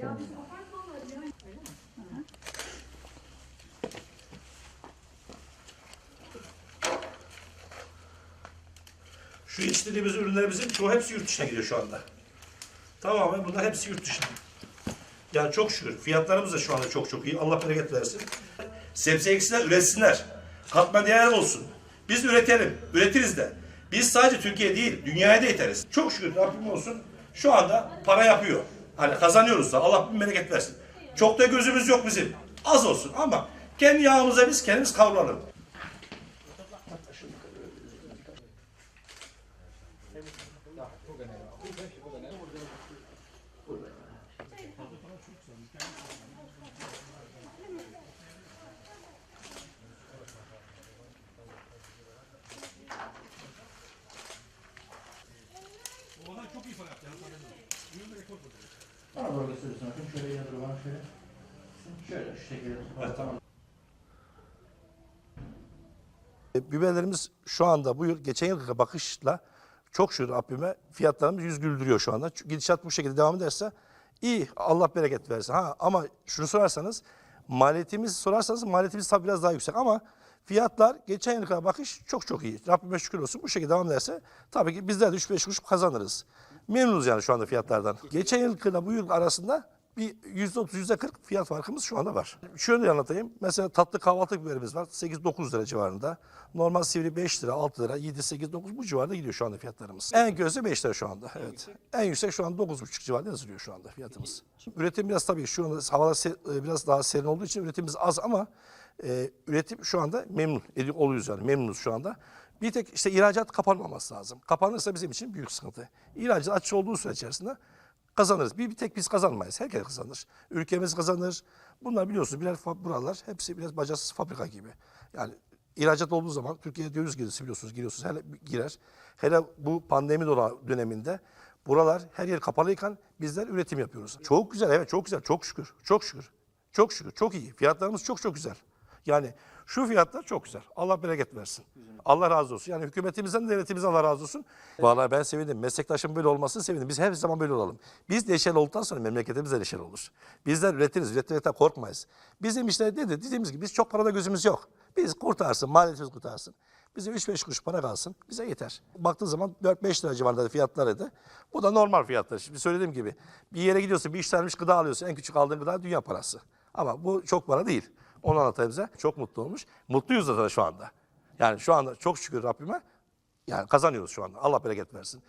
Mi? Şu yetiştirdiğimiz ürünlerimizin çoğu hepsi yurt dışına gidiyor şu anda. Tamamen bunlar hepsi yurt dışına. Yani çok şükür. Fiyatlarımız da şu anda çok çok iyi. Allah bereket versin. Sebze eksinler, üretsinler. Katma değer olsun. Biz üretelim. Üretiriz de. Biz sadece Türkiye değil, dünyaya da yeteriz. Çok şükür Rabbim olsun. Şu anda para yapıyor. Hani kazanıyoruz da. Allah bin bereket versin. Çok da gözümüz yok bizim. Az olsun ama kendi yağımıza biz kendimiz kavrulalım. Bana doğru gösteriyorsun bakın. Şöyle yadır bana şöyle. Şöyle şu şekilde. Evet, tamam. Biberlerimiz şu anda bu yıl geçen yılki bakışla çok şükür Rabbime fiyatlarımız yüz güldürüyor şu anda. Gidişat bu şekilde devam ederse iyi Allah bereket versin. Ha, ama şunu sorarsanız maliyetimiz sorarsanız maliyetimiz tabii biraz daha yüksek ama fiyatlar geçen yılki bakış çok çok iyi. Rabbime şükür olsun bu şekilde devam ederse tabii ki bizler de 3-5 kuruş kazanırız. Memnunuz yani şu anda fiyatlardan. Geçen yılkıyla bu yıl arasında bir %30, %40 fiyat farkımız şu anda var. Şöyle anlatayım. Mesela tatlı kahvaltı biberimiz var. 8-9 lira civarında. Normal sivri 5 lira, 6 lira, 7, 8, 9 bu civarda gidiyor şu anda fiyatlarımız. En kötüsü 5 lira şu anda. Evet. En yüksek şu an 9,5 civarında yazılıyor şu anda fiyatımız. Üretim biraz tabii şu anda havalar e, biraz daha serin olduğu için üretimimiz az ama e, üretim şu anda memnun ediyor oluyoruz yani memnunuz şu anda. Bir tek işte ihracat kapanmaması lazım. Kapanırsa bizim için büyük sıkıntı. İhracat açık olduğu süre içerisinde kazanırız. Bir, bir tek biz kazanmayız. Herkes kazanır. Ülkemiz kazanır. Bunlar biliyorsunuz birer buralar hepsi biraz bacasız fabrika gibi. Yani ihracat olduğu zaman Türkiye'ye döviz girisi biliyorsunuz giriyorsunuz. Hele girer. Hele bu pandemi döneminde buralar her yer kapalıyken bizler üretim yapıyoruz. Çok güzel evet çok güzel çok şükür. Çok şükür. Çok şükür çok iyi. Fiyatlarımız çok çok güzel. Yani şu fiyatlar çok güzel. Allah bereket versin. Allah razı olsun. Yani hükümetimizden, devletimizden Allah razı olsun. Vallahi ben sevindim. Meslektaşım böyle olmasını sevindim. Biz her zaman böyle olalım. Biz neşeli olduktan sonra memleketimiz de neşeli olur. Bizler üretiriz. Üretmekten korkmayız. Bizim işte dedi, dediğimiz gibi biz çok parada gözümüz yok. Biz kurtarsın, maliyetimiz kurtarsın. Bize 3-5 kuruş para kalsın. Bize yeter. Baktığı zaman 4-5 lira civarında fiyatlarıydı. Bu da normal fiyatlar. Şimdi söylediğim gibi bir yere gidiyorsun, bir işlenmiş gıda alıyorsun. En küçük aldığın gıda dünya parası. Ama bu çok para değil. Onu anlatayım size. Çok mutlu olmuş. Mutluyuz zaten şu anda. Yani şu anda çok şükür Rabbime yani kazanıyoruz şu anda. Allah bereket versin.